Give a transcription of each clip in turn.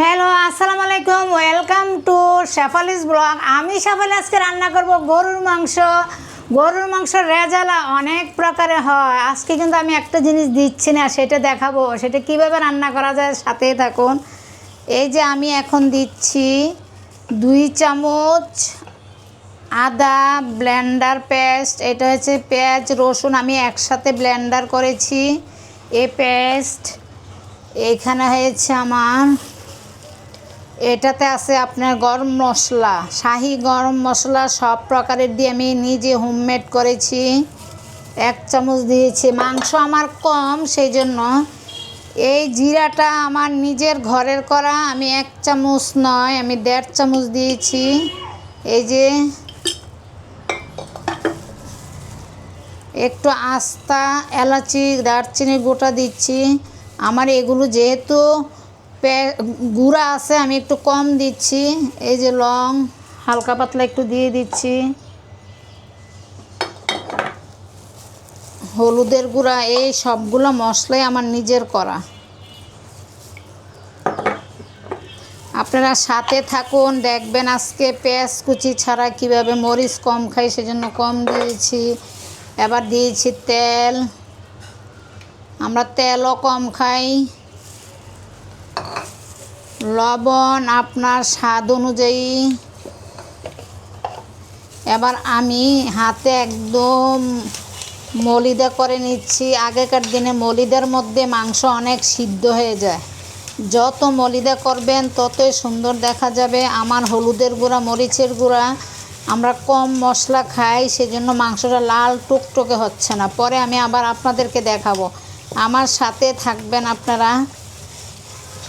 Hello আসসালামু আলাইকুম welcome to Shefali's blog আমি শেফালি আজকে রান্না করব গরুর মাংস। গরুর মাংস রেজালা অনেক প্রকারে হয়। আজকে কিন্তু আমি একটা জিনিস দিচ্ছি না, সেটা দেখাবো। সেটা কীভাবে রান্না করা যায় সাথে থাকুন। এই যে আমি এখন দিচ্ছি দুই চামচ আদা ব্লেন্ডার পেস্ট। এটা হচ্ছে পেঁয়াজ, রসুন আমি একসাথে ব্লেন্ডার করেছি। এ পেস্ট, এখানে হয়েছে আমার এটাতে আছে আপনার গরম মশলা, শাহি গরম মশলা সব প্রকারের দিয়ে আমি নিজে হোমমেড করেছি। এক চামচ দিয়েছি, মাংস আমার কম সেই জন্য এই জিরাটা আমার নিজের ঘরের করা, আমি এক চামচ নয়, আমি দেড় চামচ দিয়েছি। এই যে একটু আস্তা, এলাচি দারচিনি গোটা দিচ্ছি। আমার এগুলো যেহেতু গুঁড়া আছে, আমি একটু কম দিচ্ছি। এই যে লং, হালকা পাতলা একটু দিয়ে দিচ্ছি। হলুদের গুঁড়া, এই সবগুলো মশলাই আমার নিজের করা। আপনারা সাথে থাকুন, দেখবেন আজকে পেঁয়াজ কুচি ছাড়া কীভাবে মরিচ কম খাই, সেজন্য কম দিয়েছি। এবার দিয়েছি তেল। আমরা তেলও কম খাই। লবণ আপনার স্বাদ অনুযায়ী। এবার আমি হাতে একদম মলিদা করে নিচ্ছি। আগেকার দিনে মলিদার মধ্যে মাংস অনেক সিদ্ধ হয়ে যায়। যত মলিদা করবেন, ততই সুন্দর দেখা যাবে। আমার হলুদের গুঁড়া, মরিচের গুঁড়া, আমরা কম মশলা খাই, সেজন্য মাংসটা লাল টুকটুকে হচ্ছে না। পরে আমি আবার আপনাদেরকে দেখাবো। আমার সাথে থাকবেন আপনারা।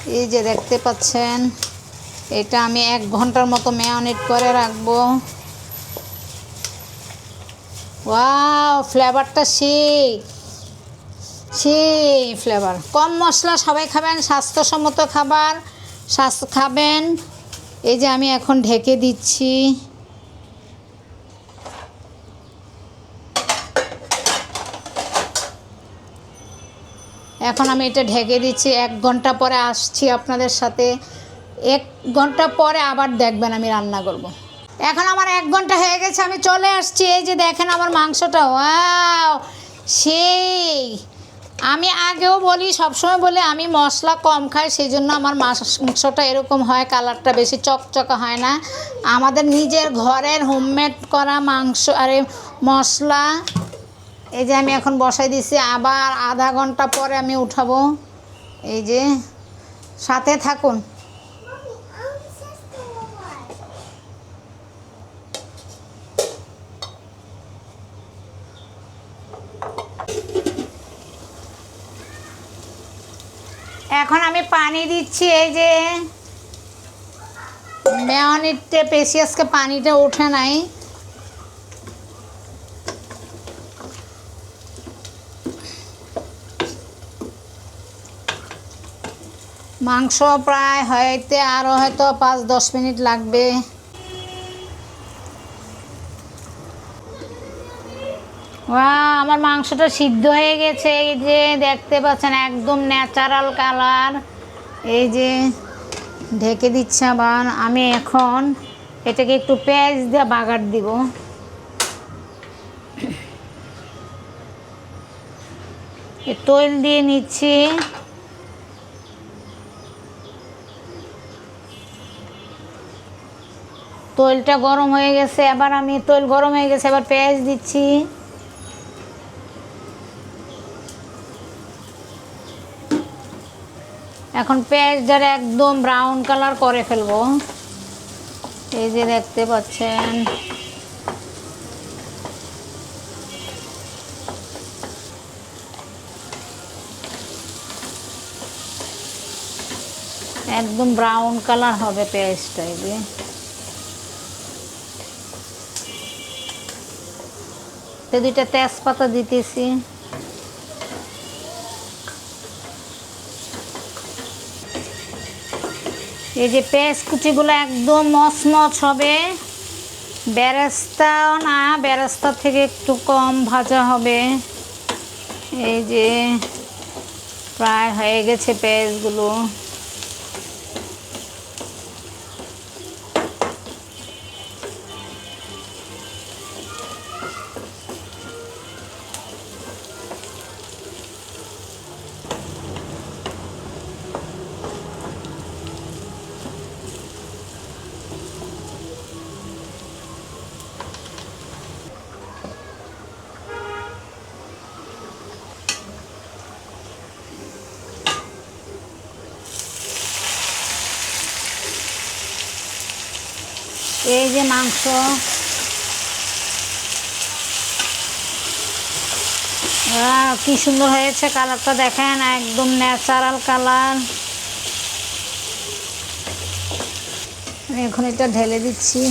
এই যে দেখতে পাচ্ছেন, এটা আমি এক ঘণ্টার মতো ম্যানেট করে রাখব। ওয়াও, ফ্লেভারটা সেই সেই ফ্লেভার। কম মশলা সবাই খাবেন, স্বাস্থ্যসম্মত খাবার, স্বাস্থ্য খাবেন। এই যে আমি এখন ঢেকে দিচ্ছি। এখন আমি এটা ঢেকে দিচ্ছি। এক ঘণ্টা পরে আসছি আপনাদের সাথে। এক ঘণ্টা পরে আবার দেখবেন আমি রান্না করব। এখন আমার এক ঘণ্টা হয়ে গেছে, আমি চলে আসছি। এই যে দেখেন আমার মাংসটা। ওয়াও! সেই! আমি আগেও বলি, সবসময় বলি, আমি মশলা কম খাই সেই জন্য আমার মাংসটা এরকম হয়, কালারটা বেশি চকচকা হয় না। আমাদের নিজের ঘরের হোমমেড করা মাংস, আরে মশলা এই যে আমি এখন বসাই দিছি, আবার আধা ঘণ্টা পরে আমি উঠাবো। এই যে, সাথে থাকুন। এখন আমি পানি দিচ্ছি, এই যে। মেয়নিটে পেশিয়াসকে পানিটা ওঠে নাই। মাংস প্রায় হইতে আরও হয়তো পাঁচ, দশ মিনিট লাগবে। আমার মাংসটা সিদ্ধ হয়ে গেছে। এই যে দেখতে পাচ্ছেন, একদম ন্যাচারাল কালার এই যে ঢেকে দিচ্ছে আবার। আমি এখন এটাকে একটু পেঁয়াজ দিয়ে বাগার দিব। তৈল দিয়ে নিচ্ছি। তৈলটা গরম হয়ে গেছে, এবার আমি তৈল গরম হয়ে গেছে, এবার পেঁয়াজ দিচ্ছি। এখন পেঁয়াজটার একদম ব্রাউন কালার করে ফেলব। এই যে দেখতে পাচ্ছেন। একদম ব্রাউন কালার হবে পেঁয়াজটা, এই তো দুইটা তেজপাতা দিতেছি। এই যে পেঁয়াজ কুচিগুলো একদম মচমচ হবে। বেরেস্তাও না, বেরেস্তা থেকে একটু কম ভাজা হবে। এই যে প্রায় হয়ে গেছে পেঁয়াজগুলো। এই যে মাংস। কি সুন্দর হয়েছে কালারটা দেখেন, একদম ন্যাচারাল কালার। এখন এটা ঢেলে দিচ্ছি।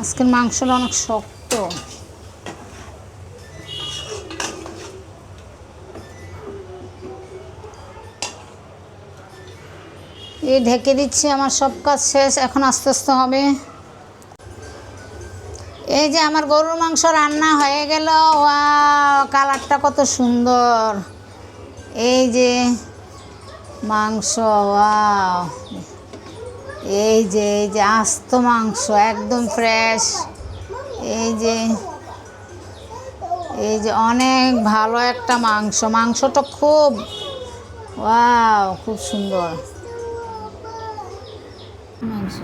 আজকের মাংসটা অনেক শক্ত। এই ঢেকে দিচ্ছি, আমার সব কাজ শেষ, এখন আস্তে আস্তে হবে। এই যে আমার গরুর মাংস রান্না হয়ে গেল কালারটা কত সুন্দর। এই যে মাংস, ওয়াও। এই যে এই যে আস্ত মাংস, একদম ফ্রেশ এই যে এই যে অনেক ভালো একটা মাংস। মাংসটা খুব, ওয়াও, খুব সুন্দর। মাংস।